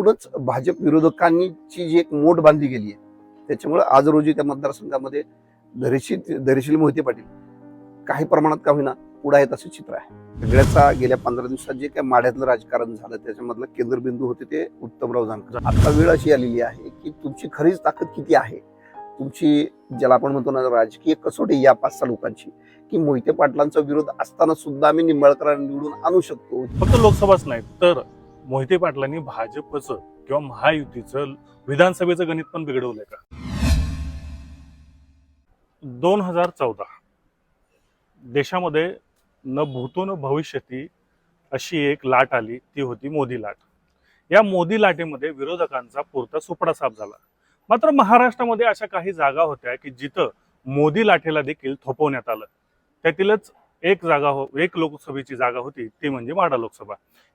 एकूणच भाजप विरोधकांची जी एक मोठ बांधली गेली आहे त्याच्यामुळे आज रोजी त्या मतदारसंघामध्ये धैर्यशील धैर्यशील मोहिते पाटील काही प्रमाणात का होईना पुढा येत असं चित्र आहे. सगळ्याचा गेल्या पंधरा दिवसात जे काही माढ्यातलं राजकारण झालं त्याच्यामधलं केंद्रबिंदू होते ते उत्तमराव जानकर. आता वेळ अशी आलेली आहे की तुमची खरीच ताकद किती आहे? तुमची ज्याला आपण म्हणतो ना राजकीय कसोटी या पाच सहा लोकांची की मोहिते पाटलांचा विरोध असताना सुद्धा आम्ही निंबाळकरांना निवडून आणू शकतो? फक्त लोकसभाच नाही तर मोहिते पाटलांनी भाजपचं किंवा महायुतीचं विधानसभेचं गणित पण बिघडवलंय का? दोन हजार चौदा. देशामध्ये न भूतो न भविष्यती अशी एक लाट आली ती होती मोदी लाट. या मोदी लाटेमध्ये विरोधकांचा पुरता सुपडा साफ झाला. मात्र महाराष्ट्रामध्ये अशा काही जागा होत्या की जिथं मोदी लाटेला देखील थोपवण्यात आलं. त्यातीलच एक जागा हो एक लोकसभेची जागा होती ती म्हणजे माढा लोकसभा.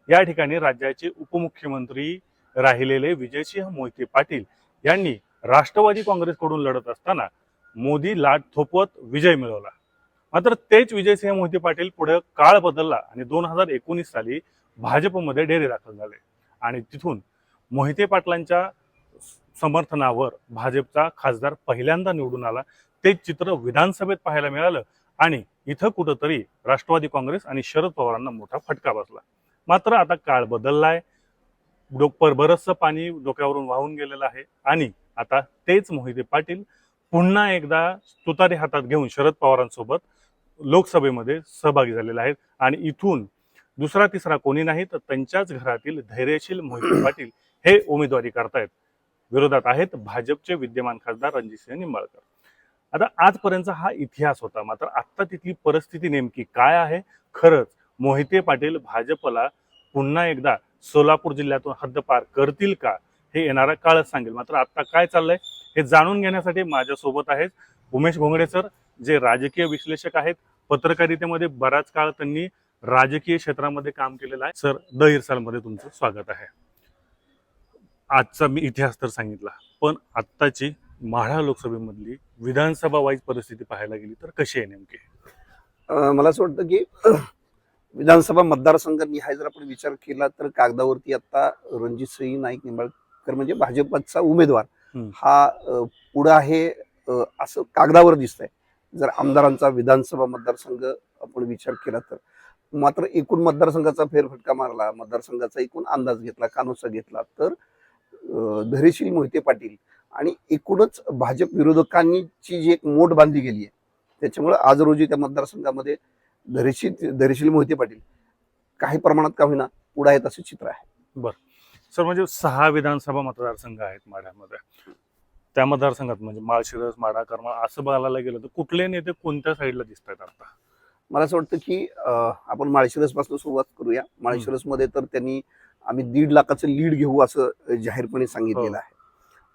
या ठिकाणी राज्याचे उपमुख्यमंत्री राहिलेले विजयसिंह मोहिते पाटील यांनी राष्ट्रवादी काँग्रेसकडून लढत असताना मोदी लाट थोपवत विजय मिळवला. मात्र तेच विजयसिंह मोहिते पाटील पुढे काळ बदलला आणि दोन हजार एकोणीस साली भाजपमध्ये डेरे दाखल झाले. आणि तिथून मोहिते पाटलांच्या समर्थनावर भाजपचा खासदार पहिल्यांदा निवडून आला. तेच चित्र विधानसभेत पाहायला मिळालं आणि इथं कुठंतरी राष्ट्रवादी काँग्रेस आणि शरद पवारांना मोठा फटका बसला. मात्र आता काळ बदललाय. डोक बरचसं पाणी डोक्यावरून वाहून गेलेलं आहे. आणि आता तेच मोहिते पाटील पुन्हा एकदा तुतारी हातात घेऊन शरद पवारांसोबत लोकसभेमध्ये सहभागी झालेले आहेत. आणि इथून दुसरा तिसरा कोणी नाही तर त्यांच्याच घरातील धैर्यशील मोहिते पाटील हे उमेदवारी करतायत. विरोधात आहेत भाजपचे विद्यमान खासदार रणजितसिंह निंबाळकर. आता आजपर्यंतचा हा इतिहास होता मात्र आता तिथली परिस्थिती नेमकी काय आहे? खरंच मोहिते पाटील भाजपला पुन्हा एकदा सोलापूर जिल्ह्यातून हद्दपार करतील का? हे येणारा काळच सांगेल. मात्र आता काय चाललंय हे जाणून घेण्यासाठी माझ्यासोबत आहेत उमेश भोंगडे सर जे राजकीय विश्लेषक आहेत. पत्रकारितेमध्ये बराच काळ त्यांनी राजकीय क्षेत्रामध्ये काम केलेलं आहे. सर द इरसालमध्ये तुमचं स्वागत आहे. आजचा मी इतिहास तर सांगितला पण आत्ताची माढा लोकसभेमधली विधानसभा वाईज परिस्थिती पाहायला गेली तर कशी आहे नेमकी? मला असं वाटतं की विधानसभा मतदारसंघ निहाय जर आपण विचार केला तर कागदावरती आता रणजित सिंह नाईक निंबाळकर म्हणजे भाजपचा उमेदवार. हा पुढं आहे असं कागदावर दिसतंय जर आमदारांचा विधानसभा मतदारसंघ आपण विचार केला तर मात्र एकूण मतदारसंघाचा फेरफटका मारला मतदारसंघाचा एकूण अंदाज घेतला कानोसा घेतला तर अं, धैर्यशील मोहिते पाटील आणि एकूणच भाजप विरोधकांची जी एक मोठ बांधली गेली आहे त्याच्यामुळे आज रोजी त्या मतदारसंघामध्ये धैर्यशील धैर्यशील मोहिते पाटील काही प्रमाणात का होईना पुढे आहेत असं चित्र आहे. सर म्हणजे सहा विधानसभा मतदारसंघ आहेत माढ्यामध्ये. त्या मतदारसंघात म्हणजे माळशिरस माढा कर्मा असं बघायला गेलं तर कुठले नेते कोणत्या साईडला दिसत आहेत आता? मला असं वाटतं की आपण माळशिरसपासून सुरुवात करूया. माळशिरसमध्ये तर त्यांनी आम्ही दीड लाखाचं लीड घेऊ असं जाहीरपणे सांगितलेलं हो. आहे.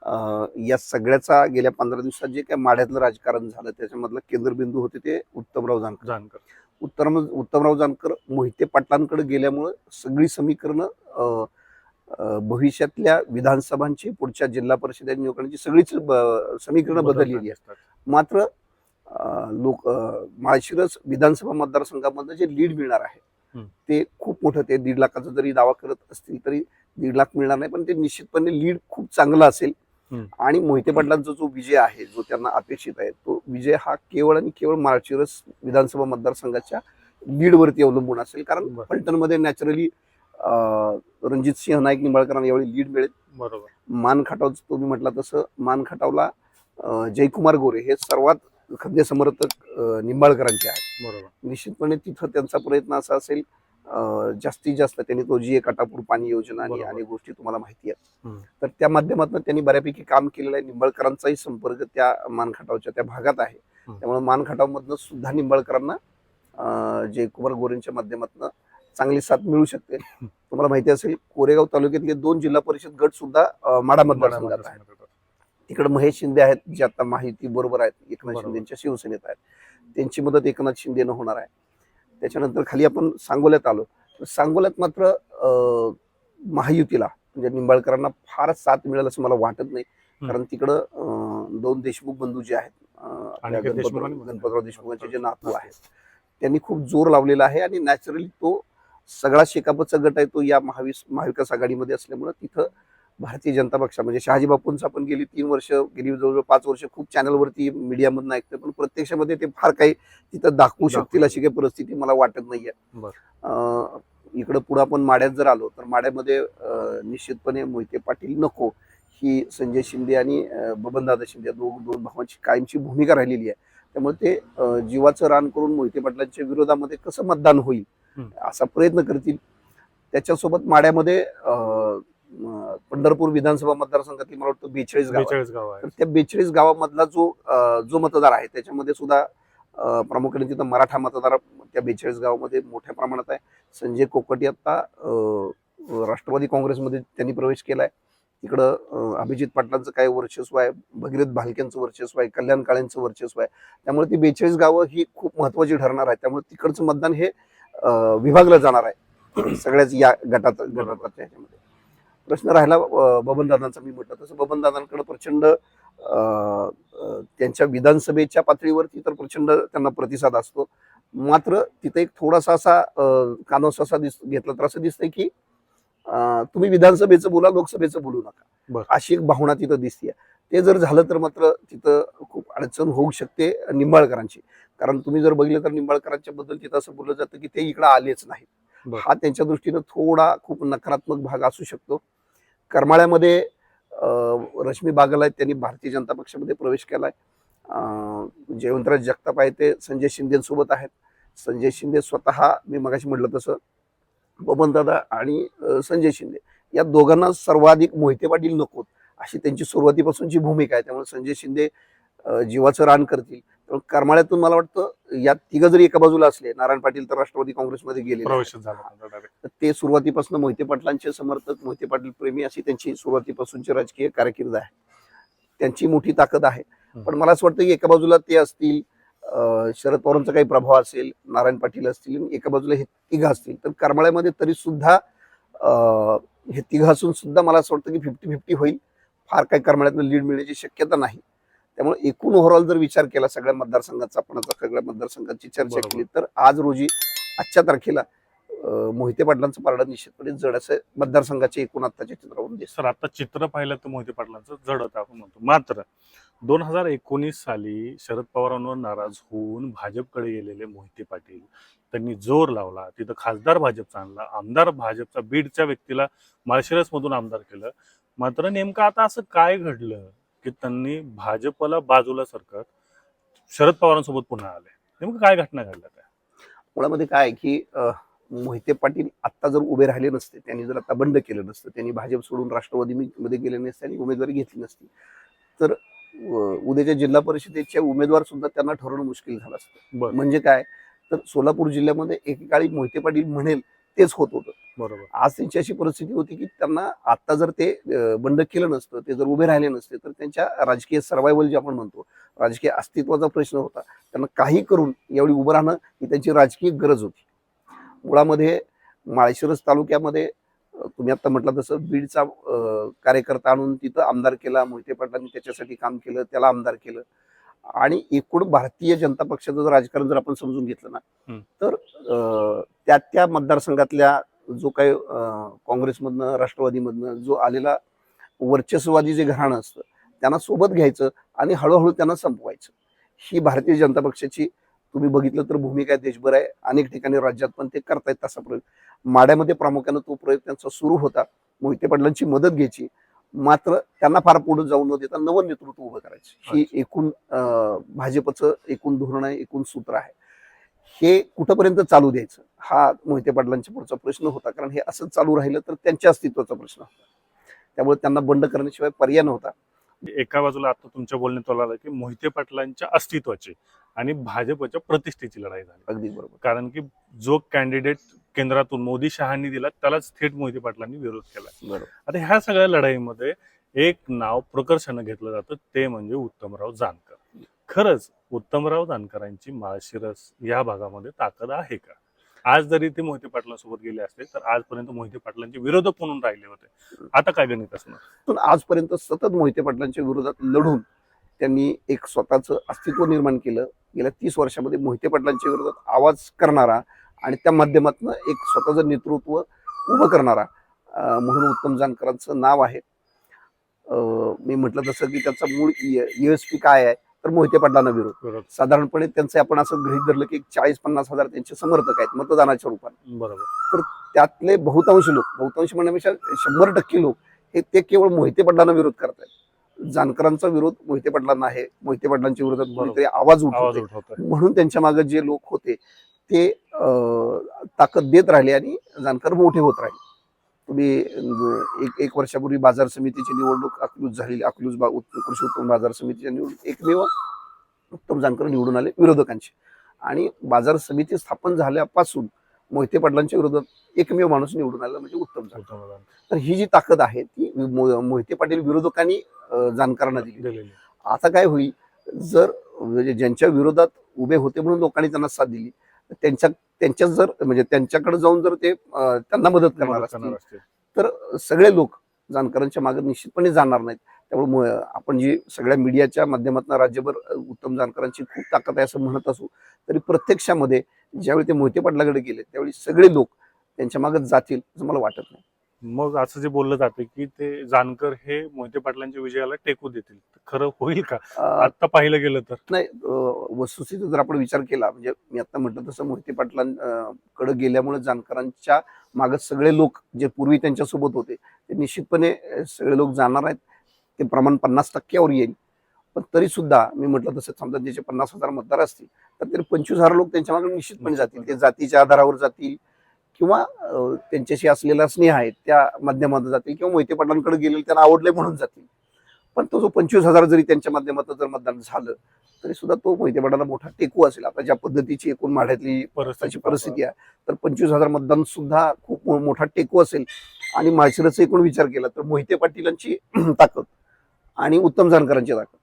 या सगळ्याचा गेल्या पंधरा दिवसात जे काय माढ्यातलं राजकारण झालं त्याच्यामधलं केंद्रबिंदू होते ते उत्तमराव जानकर जानकर उत्तम उत्तमराव जानकर मोहिते पाटलांकडे गेल्यामुळं सगळी समीकरणं भविष्यातल्या विधानसभांची पुढच्या जिल्हा परिषद निवडणुकीची सगळीच समीकरणं बदललेली आहेत मात्र लोक माळशिरस विधानसभा मतदारसंघामधलं जे लीड मिळणार आहे. ते खूप मोठं ते दीड लाखाचा जरी दावा करत असतील तरी दीड लाख मिळणार नाही पण ते निश्चितपणे लीड खूप चांगला असेल. आणि मोहिते पाटलांचा जो विजय आहे जो त्यांना अपेक्षित आहे तो विजय हा केवळ आणि केवळ माळशिरस विधानसभा मतदारसंघाच्या लीडवरती अवलंबून असेल. कारण. फलटणमध्ये नॅचरली रणजित सिंह नाईक निंबाळकरांना यावेळी लीड मिळेल. बरोबर. मान खटाव तुम्ही म्हटला तसं मान खटावला जयकुमार गोरे हे सर्वात खंदे समर्थक निंबाळकरांचे आहेत. बरोबर. निश्चितपणे तिथं त्यांचा प्रयत्न असा असेल जास्तीत जास्त त्यांनी तो जी एक अटापूर पाणी योजना आणि. अनेक गोष्टी तुम्हाला माहिती आहेत. तर त्या माध्यमातून त्यांनी बऱ्यापैकी काम केलेलं आहे निंबाळकरांचाही संपर्क त्या मानखटावच्या त्या भागात आहे. त्यामुळे मानखटाव मधनं सुद्धा निंबाळकरांना अं, जयकुमार गोरेंच्या माध्यमातून चांगली साथ मिळू शकते तुम्हाला माहिती असेल कोरेगाव तालुक्यातले दोन जिल्हा परिषद गट सुद्धा माढा मतदारसंघात आहेत. तिकडे महेश शिंदे आहेत जे आता माहिती बरोबर आहेत एकनाथ. शिंदेच्या शिवसेनेत आहेत त्यांची मदत एकनाथ शिंदेनं होणार आहे त्याच्यानंतर खाली आपण सांगोल्यात आलो. तर सांगोल्यात मात्र महायुतीला म्हणजे निंबाळकरांना फार साथ मिळेल असं मला वाटत नाही. कारण तिकडं दोन देशमुख बंधू जे आहेत गणपतराव देशमुखांचे जे नातू आहेत त्यांनी खूप जोर लावलेला आहे आणि नॅचरली तो सगळा शेकापचा गट आहे तो या महाविस महाविकास आघाडीमध्ये असल्यामुळं तिथं भारतीय जनता पक्ष म्हणजे शहाजी बापूंचा पण गेली तीन वर्ष गेली जवळजवळ पाच वर्ष खूप चॅनलवरती मीडियामधून ऐकतं पण प्रत्यक्षामध्ये ते फार काही तिथं दाखवू शकतील अशी काही परिस्थिती मला वाटत नाहीये. इकडं पुढं आपण माड्यात जर आलो तर माड्यामध्ये निश्चितपणे मोहिते पाटील नको. ही संजय शिंदे आणि बबनदादा शिंदे या दोन दोन भावांची कायमची भूमिका राहिलेली आहे. त्यामुळे ते जीवाचं रान करून मोहिते पाटलांच्या विरोधामध्ये कसं मतदान होईल. असा प्रयत्न करतील. त्याच्यासोबत माड्यामध्ये पंढरपूर विधानसभा मतदारसंघातील मला वाटतं बेचाळीस गाव बेचाळीस गाव आहे तर त्या बेचाळीस गावामधला जो जो मतदार आहे त्याच्यामध्ये सुद्धा प्रामुख्याने तिथं मराठा मतदार त्या बेचाळीस गावामध्ये मोठ्या प्रमाणात आहे. संजय कोकटे आता राष्ट्रवादी काँग्रेसमध्ये त्यांनी प्रवेश केलाय. तिकडं अं, अभिजित पाटलांचं काय वर्चस्व आहे भगीरथ भालक्यांचं वर्चस्व आहे कल्याण काळेंचं वर्चस्व आहे. त्यामुळे ती बेचाळीस गावं ही खूप महत्वाची ठरणार आहे. त्यामुळे तिकडचं मतदान हे विभागलं जाणार आहे. सगळ्याच या गटात गटात ह्याच्यामध्ये. प्रश्न राहिला बबनदादांचा मी म्हटलं. तसं बबनदादांकडे प्रचंड त्यांच्या विधानसभेच्या पातळीवरती तर प्रचंड त्यांना प्रतिसाद असतो. मात्र तिथे एक थोडासा असा कानोस असा दिस घेतला तर असं दिसतंय की तुम्ही विधानसभेचं बोला लोकसभेचं बोलू नका. अशी एक भावना तिथं दिसते ते जर झालं तर मात्र तिथं खूप अडचण होऊ शकते निंबाळकरांची. कारण तुम्ही जर बघितलं तर निंबाळकरांच्या बद्दल तिथं असं बोललं जातं की ते इकडे आलेच नाहीत. हा त्यांच्या दृष्टीनं थोडा खूप नकारात्मक भाग असू शकतो. करमाळ्यामध्ये रश्मी बागल आहेत त्यांनी भारतीय जनता पक्षामध्ये प्रवेश केला आहे जयवंतराज जगताप आहे ते संजय शिंदेसोबत आहेत. संजय शिंदे स्वतः मी मगाशी म्हटलं तसं बबनदादा आणि संजय शिंदे. या दोघांना सर्वाधिक मोहिते पाटील नकोत अशी त्यांची सुरुवातीपासूनची भूमिका आहे. त्यामुळे संजय शिंदे जीवाचं रान करतील. तर करमाळ्यातून मला वाटतं या तिघं जरी एका बाजूला असले नारायण पाटील तर राष्ट्रवादी काँग्रेसमध्ये गेले ते सुरुवातीपासून मोहिते पाटलांचे समर्थक मोहिते पाटील प्रेमी अशी त्यांची सुरुवातीपासूनची राजकीय कारकीर्द आहे. त्यांची मोठी ताकद आहे. पण मला असं वाटतं की एका बाजूला ते असतील शरद पवारांचा काही प्रभाव असेल नारायण पाटील असतील आणि एका बाजूला हे तिघं असतील. तर करमाळ्यामध्ये तरी सुद्धा हे तिघं असून सुद्धा मला असं वाटतं की फिफ्टी फिफ्टी होईल. फार काही करमाळ्यातनं लीड मिळण्याची शक्यता नाही. त्यामुळे एकूण ओव्हरऑल जर विचार केला सगळ्या मतदारसंघाचा आपण आता सगळ्या मतदारसंघाची चर्चा. केली तर आज रोजी आजच्या तारखेला मोहिते पाटलांचं पारडं निश्चितपणे जड असं मतदारसंघाच्या एकूण आत्ताच्या चित्रावरून दिसतं. सर आता चित्र पाहिलं तर मोहिते पाटलांचं जड होतं आपण म्हणतो. मात्र दोन हजार एकोणीस साली शरद पवारांवर नाराज होऊन भाजपकडे गेलेले मोहिते पाटील त्यांनी जोर लावला. तिथं खासदार भाजपचा आणला आमदार भाजपचा बीडच्या व्यक्तीला माळशिरस मधून आमदार केलं. मात्र नेमकं आता असं काय घडलं? की त्यांनी भाजपला बाजूला सरकत शरद पवारांसोबत पुन्हा आले. नेमकं काय घटना घडल्या त्या? मुळामध्ये काय की मोहिते पाटील आत्ता जर उभे राहिले नसते त्यांनी जर आता बंड केलं नसतं त्यांनी भाजप सोडून राष्ट्रवादी मध्ये गेले नसते आणि उमेदवारी घेतली नसती तर उद्याच्या जिल्हा परिषदेचे उमेदवार सुद्धा त्यांना ठरवणं मुश्किल झालं असतं. म्हणजे काय? तर सोलापूर जिल्ह्यामध्ये एकेकाळी मोहिते पाटील म्हणेल तेच होत होतं. बरोबर. आज त्यांची अशी परिस्थिती होती की त्यांना आता जर ते बंड केलं नसतं ते जर उभे राहिले नसते तर त्यांच्या राजकीय सर्वायवल जे आपण म्हणतो राजकीय अस्तित्वाचा प्रश्न होता. त्यांना काही करून एवढी उभं राहणं ही त्यांची राजकीय गरज होती. मुळामध्ये माळशिरस तालुक्यामध्ये तुम्ही आता म्हटलं तसं बीडचा कार्यकर्ता आणून तिथं आमदार केला मोहिते पाटलांनी त्याच्यासाठी काम केलं त्याला आमदार केलं. आणि एकूण भारतीय जनता पक्षाचं राजकारण जर आपण समजून घेतलं ना. तर त्या त्या मतदारसंघातल्या जो काही काँग्रेसमधनं राष्ट्रवादीमधनं जो आलेला वर्चस्ववादी जे घराणं असतं त्यांना सोबत घ्यायचं आणि हळूहळू त्यांना संपवायचं. ही भारतीय जनता पक्षाची तुम्ही बघितलं तर भूमिका आहे देशभर आहे. अनेक ठिकाणी राज्यात पण ते करतायत तसा प्रयोग. माड्यामध्ये प्रामुख्यानं तो प्रयोग त्यांचा सुरू होता. मोहिते पाटलांची मदत घ्यायची. मात्र त्यांना फार पुढे जाऊ न देता नवं नेतृत्व उभं करायचं. ही एकूण भाजपचं एकूण धोरण आहे एकूण सूत्र आहे. हे कुठंपर्यंत चालू द्यायचं? हा मोहिते पाटलांच्या पुढचा प्रश्न होता. कारण हे असंच चालू राहिलं तर त्यांच्या अस्तित्वाचा प्रश्न होता. त्यामुळे त्यांना बंड करण्याशिवाय पर्याय नव्हता. एका बाजूला आता तुमच्या बोलण्यात आलं की मोहिते पाटलांच्या अस्तित्वाची आणि भाजपच्या प्रतिष्ठेची लढाई झाली. अगदी बरोबर. कारण की जो कॅन्डिडेट केंद्रातून मोदी शहांनी दिला त्यालाच थेट मोहिते पाटलांनी विरोध केला आता ह्या सगळ्या लढाईमध्ये एक नाव प्रकर्षानं घेतलं जातं ते म्हणजे उत्तमराव जानकर. खरंच उत्तमराव जानकरांची माळशिरस या भागामध्ये ताकद आहे का? आज जरी ते मोहिते पाटलांसोबत गेले असते तर आजपर्यंत मोहिते पाटलांचे विरोधक म्हणून राहिले होते. आता काय गणित असणार? पण आजपर्यंत सतत मोहिते पाटलांच्या विरोधात लढून त्यांनी एक स्वतःचं अस्तित्व निर्माण केलं. गेल्या तीस वर्षामध्ये मोहिते पाटलांच्या विरोधात आवाज करणारा आणि त्या माध्यमातून एक स्वतःचं नेतृत्व उभं करणारा म्हणून उत्तम जानकरांचं नाव आहे. मी म्हटलं तसं की त्याचा मूळ युएसपी काय आहे तर मोहिते पाटलांना विरोध. साधारणपणे त्यांचे आपण असं गृहित धरलं की चाळीस पन्नास हजार त्यांचे समर्थक आहेत मतदानाच्या रूपात. बरोबर. त्यातले बहुतांश लोक बहुतांश म्हणण्यापेक्षा शंभर टक्के लोक हे ते केवळ मोहिते पाटलांना विरोध करतायत. जानकरांचा विरोध मोहिते पाटलांना आहे. मोहिते पाटलांच्या विरोधात आवाज उठवते म्हणून त्यांच्या मागे जे लोक होते ते ताकद देत राहिले आणि जानकर मोठे होत राहिले. तुम्ही एक एक वर्षापूर्वी बाजार समितीची निवडणूक अकलूज झालेली अकलूज बा- कृषी उत्पन्न बाजार समितीच्या निवडणूक एकमेव उत्तम जानकर निवडून आले विरोधकांचे. आणि बाजार समिती स्थापन झाल्यापासून मोहिते पाटलांच्या विरोधात एकमेव माणूस निवडून आला म्हणजे उत्तम जानकर. तर ही जी ताकद आहे ती मोहिते पाटील विरोधकांनी अं, जानकरांना दिली. आता काय होईल? जर म्हणजे ज्यांच्या विरोधात उभे होते म्हणून लोकांनी त्यांना साथ दिली त्यांच्या त्यांच्या जर म्हणजे त्यांच्याकडे जाऊन जर ते त्यांना मदत करणार असतील. तर सगळे लोक जानकरांच्या मागे निश्चितपणे जाणार नाहीत त्यामुळे आपण जी सगळ्या मीडियाच्या माध्यमातून राज्यभर उत्तम जानकरांची खूप ताकद आहे असं म्हणत असू तरी प्रत्यक्षामध्ये ज्यावेळी ते मोहिते पाटलाकडे गेले त्यावेळी सगळे लोक त्यांच्या मागे जातील असं मला वाटत नाही मग असं जे बोललं जाते की ते जानकर हे मोहिते पाटलांच्या विजयाला टेकू देतील. खरं होईल का? आता पाहिलं गेलं तर. नाही अं, वस्तुस्थिती जर आपण विचार केला म्हणजे मी आता म्हटलं तसं मोहिते पाटलांकडे गेल्यामुळे जानकरांच्या मागे सगळे लोक जे पूर्वी त्यांच्यासोबत होते ते निश्चितपणे सगळे लोक जाणार आहेत. ते प्रमाण पन्नास टक्क्यावर येईल. पण तरी सुद्धा मी म्हटलं तसं समजा त्याचे पन्नास हजार मतदार असतील तर तरी पंचवीस हजार लोक त्यांच्या मागे निश्चितपणे जातील. ते जातीच्या आधारावर जातील किंवा त्यांच्याशी असलेला स्नेह आहे त्या माध्यमातून जातील किंवा मोहिते पाटलांकडे गेलेले त्यांना आवडले म्हणून जातील. पण तो जो पंचवीस हजार जरी त्यांच्या माध्यमातून जर मतदान झालं तरी सुद्धा तो मोहिते पाटलाला मोठा टेकू असेल. आता ज्या पद्धतीची एकूण माढ्यातली परिस्थिती आहे तर पंचवीस हजार मतदान सुद्धा खूप मोठा टेकू असेल. आणि माळशिरसचा एकूण विचार केला तर मोहिते पाटीलांची ताकद आणि उत्तम जानकरांची ताकद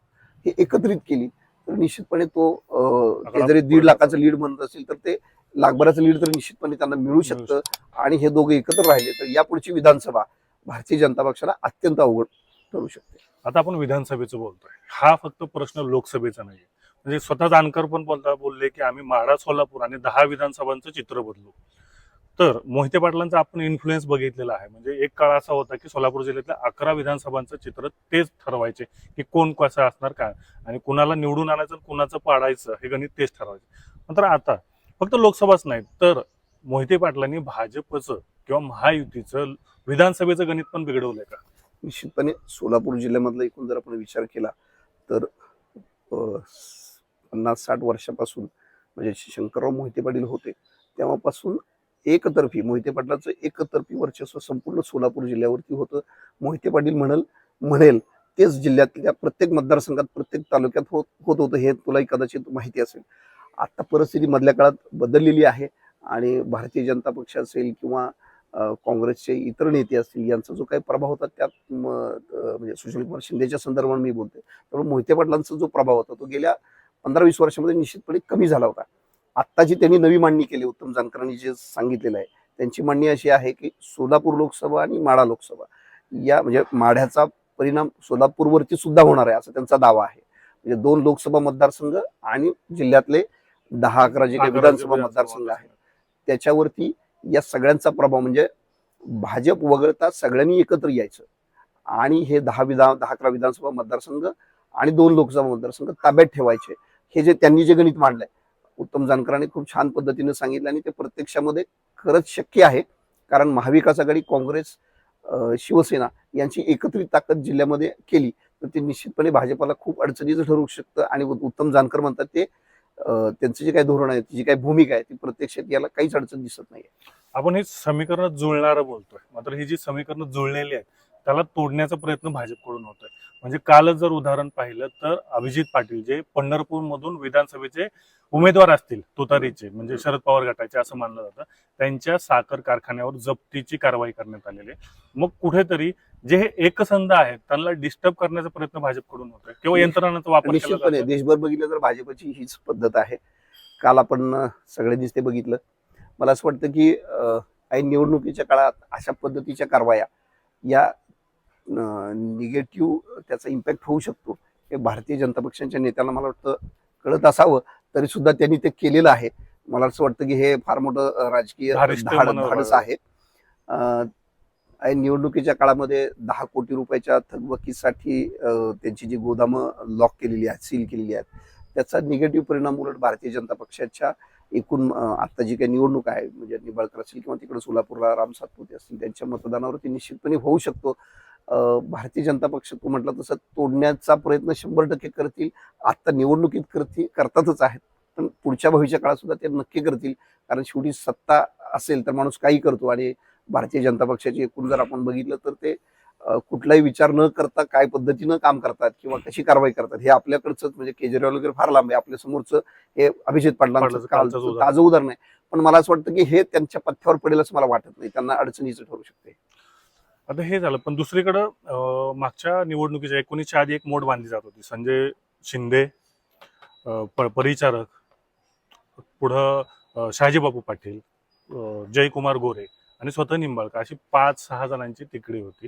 हे एकत्रित केली तर निश्चितपणे ते जरी दीड लाखाचं लीड म्हणत असेल तर ते लाखभराचं लीड तर निश्चितपणे त्यांना मिळू शकतं आणि हे दोघे एकत्र राहिले तर यापुढची विधानसभा भारतीय जनता पक्षाला अत्यंत अवघड ठरू शकते. आता आपण विधानसभेचं बोलतोय. हा फक्त प्रश्न लोकसभेचा नाही म्हणजे स्वतः जानकर पण बोलता बोलले की आम्ही माढा सोलापूर आणि दहा विधानसभांचं चित्र बदलू. तर मोहिते पाटलांचा आपण इन्फ्लुएन्स बघितलेला आहे. म्हणजे एक काळ असा होता की सोलापूर जिल्ह्यातल्या अकरा विधानसभांचं चित्र तेच ठरवायचे की कोण कसं असणार काय? आणि कुणाला निवडून आणायचं आणि कुणाचं पाडायचं हे गणित तेच ठरवायचे. मात्र आता फक्त लोकसभाच नाही तर मोहिते पाटलांनी भाजपचं किंवा महायुतीचं विधानसभेचं गणित पण बिघडवलंय का? निश्चितपणे सोलापूर जिल्ह्यामधला एकूण जर आपण विचार केला तर पन्नास साठ वर्षापासून म्हणजे शंकरराव मोहिते पाटील होते तेव्हापासून एकतर्फी मोहिते पाटलाचं एकतर्फी वर्चस्व संपूर्ण सोलापूर जिल्ह्यावरती होतं. मोहिते पाटील म्हणल म्हणेल तेच जिल्ह्यातल्या प्रत्येक मतदारसंघात प्रत्येक तालुक्यात होत होत होतं हे तुलाही कदाचित माहिती असेल. आत्ता परिस्थिती मधल्या काळात बदललेली आहे आणि भारतीय जनता पक्ष असेल किंवा काँग्रेसचे इतर नेते असतील यांचा जो काही प्रभाव होता त्यात म्हणजे सुशील कुमार शिंदेच्या संदर्भात मी बोलते त्यामुळे मोहिते पाटलांचा जो प्रभाव होता तो गेल्या पंधरा वीस वर्षामध्ये निश्चितपणे कमी झाला होता. आत्ता जी त्यांनी नवी मांडणी केली उत्तम जानकरांनी जे सांगितलेलं आहे त्यांची मांडणी अशी आहे की सोलापूर लोकसभा आणि माढा लोकसभा या म्हणजे माढ्याचा परिणाम सोलापूरवरती सुद्धा होणार आहे असा त्यांचा दावा आहे. म्हणजे दोन लोकसभा मतदारसंघ आणि जिल्ह्यातले दहा अकरा जे काही विधानसभा मतदारसंघ आहेत त्याच्यावरती या सगळ्यांचा प्रभाव म्हणजे भाजप वगळता सगळ्यांनी एकत्र यायचं. आणि हे दहा विधान दहा अकरा विधानसभा मतदारसंघ आणि दोन लोकसभा मतदारसंघ ताब्यात ठेवायचे. हे जे त्यांनी जे गणित मांडलंय उत्तम जानकरांनी खूप छान पद्धतीने सांगितलं आणि ते प्रत्यक्षामध्ये खरंच शक्य आहे. कारण महाविकास आघाडी काँग्रेस शिवसेना यांची एकत्रित ताकद जिल्ह्यामध्ये केली तर ते निश्चितपणे भाजपाला खूप अडचणीचं ठरू शकतं आणि उत्तम जानकर म्हणतात ते त्यांचं जे काही धोरण आहे जी काही भूमिका आहे ती प्रत्यक्षात याला काहीच अडचण दिसत नाही आपण हे समीकरण जुळणारं बोलतोय. मात्र ही जी समीकरणं जुळलेली आहेत त्याला तोडण्याचा प्रयत्न भाजपकडून होतोय. म्हणजे कालच जर उदाहरण पाहिलं तर अभिजित पाटील जे पंढरपूर मधून विधानसभेचे उमेदवार असतील तुतारीचे म्हणजे शरद पवार गटाचे असं मानलं जातं त्यांच्या साखर कारखान्यावर जप्तीची कारवाई करण्यात आलेली आहे. मग कुठेतरी जे हे एकसंध आहेत त्यांना डिस्टर्ब करण्याचा प्रयत्न भाजपकडून होतोय. किंवा यंत्रणांचा वापर निश्चितपणे. देशभर बघितलं तर भाजपची हीच पद्धत आहे. काल आपण सगळ्यांनीच ते बघितलं. मला असं वाटतं की ऐन निवडणुकीच्या काळात अशा पद्धतीच्या कारवाया या निगेटिव्ह त्याचा इम्पॅक्ट होऊ शकतो. हे भारतीय जनता पक्षाच्या नेत्यांना मला वाटतं कळत असावं तरी सुद्धा त्यांनी ते केलेलं आहे. मला असं वाटतं की हे फार मोठं राजकीय धाडस आहे. निवडणुकीच्या काळामध्ये दहा कोटी रुपयाच्या थकबाकीसाठी त्यांची जी गोदामं लॉक केलेली आहेत सील केलेली आहेत त्याचा निगेटिव्ह परिणाम उलट भारतीय जनता पक्षाच्या एकूण आता जी काही निवडणूक आहे म्हणजे निंबाळकर असतील किंवा तिकडे सोलापूरला राम सातपुते असतील त्यांच्या मतदानावरती निश्चितपणे होऊ शकतो. भारतीय जनता पक्ष तू म्हटलं तसं तोडण्याचा प्रयत्न शंभर टक्के करतील. आता निवडणुकीत करतील करतातच आहेत. पण पुढच्या भविष्य काळात सुद्धा ते नक्की करतील. कारण शेवटी सत्ता असेल तर माणूस काही करतो. आणि भारतीय जनता पक्षाची एकूण जर आपण बघितलं तर ते कुठलाही विचार न करता काय पद्धतीनं काम करतात किंवा कशी कारवाई करतात हे आपल्याकडचंच म्हणजे केजरीवाल वगैरे फार लांब आहे. आपल्या समोरचं हे अभिजित पाटलांचं. ताजं उदाहरण आहे. पण मला असं वाटतं की हे त्यांच्या पथ्यावर पडेल असं मला वाटत नाही. त्यांना अडचणीचं ठरू शकते. आता हे झालं पण दुसरीकडं मागच्या निवडणुकीच्या एकोणीसच्या आधी एक मोड बांधली जात होती. संजय शिंदे प- परिचारक पुढं शहाजीबाबू शहाजीबापू पाटील जयकुमार गोरे आणि स्वतः निंबाळकर अशी पाच सहा जणांची तिकडी होती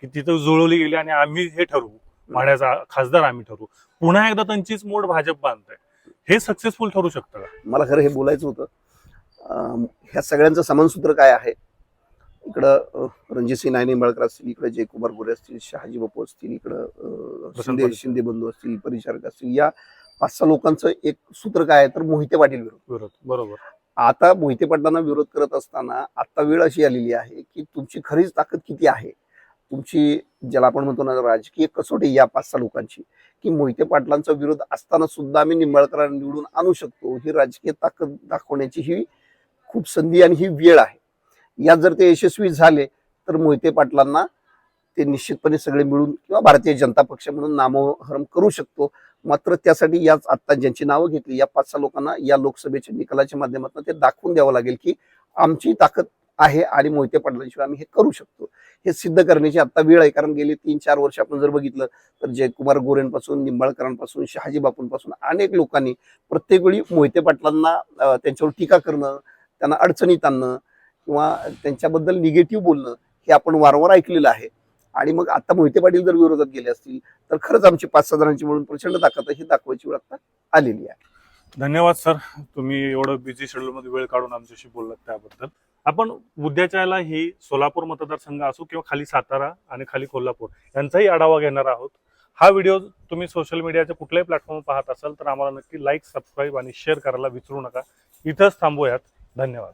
की तिथं जुळवली गेली आणि आम्ही हे ठरवू. माण्याचा खासदार आम्ही ठरवू. पुन्हा एकदा त्यांचीच मोड भाजप बांधताय. हे सक्सेसफुल ठरू शकतं का? मला खरं हे बोलायचं होतं. ह्या सगळ्यांचं समानसूत्र काय आहे? इकडं रणजितसिंह नाय निंबाळकर असतील इकडे जयकुमार गोरे असतील शहाजी बापू असतील इकडं शिंदे. शिंदे बंधू असतील परिचारक असतील या पाच सहा लोकांचं एक सूत्र काय आहे तर मोहिते पाटील विरोध. विरोध बरोबर. आता मोहिते पाटलांना विरोध करत असताना आता वेळ अशी आलेली आहे की तुमची खरीच ताकद किती आहे? तुमची ज्याला आपण म्हणतो ना राजकीय कसोटी या पाच सहा लोकांची की मोहिते पाटलांचा विरोध असताना सुद्धा आम्ही निंबाळकरांना निवडून आणू शकतो ही राजकीय ताकद दाखवण्याची ही खूप संधी आणि ही वेळ आहे. यात जर ते यशस्वी झाले तर मोहिते पाटलांना ते निश्चितपणे सगळे मिळून किंवा भारतीय जनता पक्ष म्हणून नामोहरम करू शकतो. मात्र त्यासाठी याच आत्ता ज्यांची नावं घेतली या पाच सहा लोकांना या लोकसभेच्या निकालाच्या माध्यमातून ते दाखवून द्यावं लागेल की आमची ताकद आहे आणि मोहिते पाटलांशिवाय आम्ही हे करू शकतो. हे सिद्ध करण्याची आता वेळ आहे कारण गेली तीन चार वर्ष आपण जर बघितलं तर जयकुमार गोरेंपासून निंबाळकरांपासून शहाजी बापूंपासून अनेक लोकांनी प्रत्येक वेळी मोहिते पाटलांना त्यांच्यावर टीका करणं त्यांना अडचणीत आणणं किंवा त्यांच्याबद्दल निगेटिव्ह बोलणं हे आपण वारंवार ऐकलेलं आहे. आणि मग आता मोहिते पाटील जर विरोधात गेले असतील तर खरंच आमची पाच सहा जणांची म्हणून प्रचंड ताकद आहे ही दाखवायची वेळ आता आलेली आहे. धन्यवाद सर. तुम्ही एवढं बिझी शेड्यूलमध्ये वेळ काढून आमच्याशी बोललात त्याबद्दल. आपण उद्याच्या याला ही सोलापूर मतदारसंघ असो किंवा खाली सातारा आणि खाली कोल्हापूर यांचाही आढावा घेणार आहोत. हा व्हिडिओ तुम्ही सोशल मीडियाच्या कुठल्याही प्लॅटफॉर्मवर पाहत असाल तर आम्हाला नक्की लाईक सबस्क्राईब आणि शेअर करायला विसरू नका. इथंच थांबूयात. धन्यवाद.